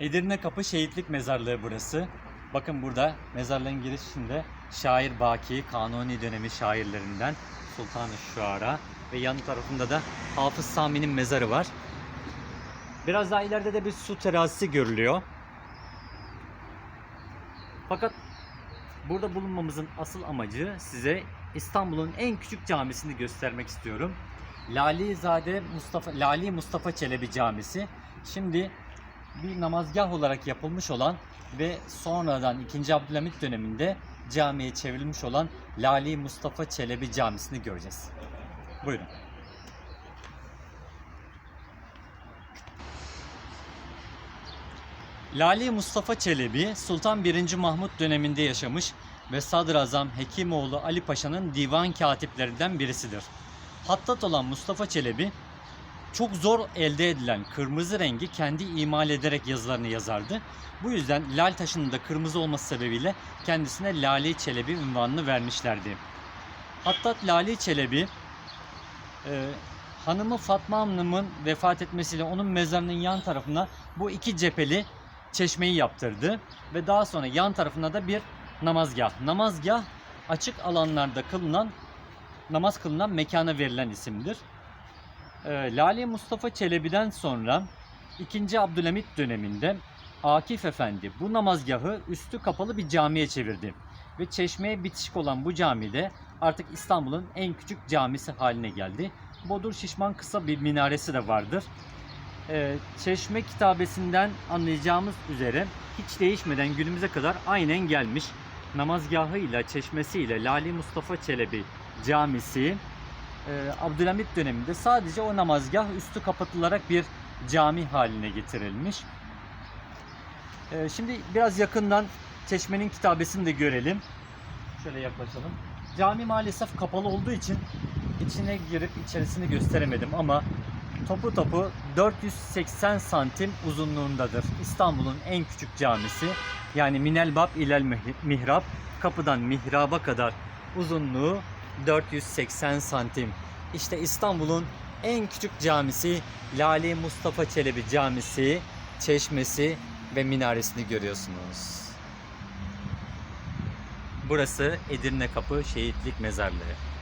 Edirne Kapı Şehitlik Mezarlığı burası. Bakın burada mezarlığın girişinde şair Baki, Kanuni dönemi şairlerinden Sultan-ı Şuara ve yan tarafında da Hafız Sami'nin mezarı var. Biraz daha ileride de bir su terazisi görülüyor. Fakat burada bulunmamızın asıl amacı size İstanbul'un en küçük camisini göstermek istiyorum. Lalizade Mustafa Lali Mustafa Çelebi Camisi. Şimdi bir namazgah olarak yapılmış olan ve sonradan 2. Abdülhamit döneminde camiye çevrilmiş olan Lali Mustafa Çelebi Camisi'ni göreceğiz. Buyurun. Lali Mustafa Çelebi Sultan 1. Mahmut döneminde yaşamış ve Sadrazam Hekimoğlu Ali Paşa'nın divan katiplerinden birisidir. Hattat olan Mustafa Çelebi çok zor elde edilen kırmızı rengi kendi imal ederek yazılarını yazardı. Bu yüzden lal taşının da kırmızı olması sebebiyle kendisine Lali Çelebi unvanını vermişlerdi. Hattat Lali Çelebi e, hanımı Fatma Hanım'ın vefat etmesiyle onun mezarının yan tarafına bu iki cepheli çeşmeyi yaptırdı ve daha sonra yan tarafına da bir namazgah. Namazgah açık alanlarda kılınan namaz kılınan mekana verilen isimdir. Ee, Lale Mustafa Çelebi'den sonra 2. Abdülhamit döneminde Akif Efendi bu namazgahı üstü kapalı bir camiye çevirdi. Ve çeşmeye bitişik olan bu camide artık İstanbul'un en küçük camisi haline geldi. Bodur şişman kısa bir minaresi de vardır. Ee, çeşme kitabesinden anlayacağımız üzere hiç değişmeden günümüze kadar aynen gelmiş. Namazgahıyla, çeşmesiyle Lali Mustafa Çelebi Camisi Abdülhamit döneminde sadece o namazgah üstü kapatılarak bir cami haline getirilmiş. E, şimdi biraz yakından çeşmenin kitabesini de görelim. Şöyle yaklaşalım. Cami maalesef kapalı olduğu için içine girip içerisini gösteremedim ama topu topu 480 santim uzunluğundadır. İstanbul'un en küçük camisi. Yani Minelbab ilel Mih- Mihrab kapıdan mihraba kadar uzunluğu 480 santim. İşte İstanbul'un en küçük camisi Lale Mustafa Çelebi Camisi, çeşmesi ve minaresini görüyorsunuz. Burası Edirne Kapı Şehitlik Mezarlığı.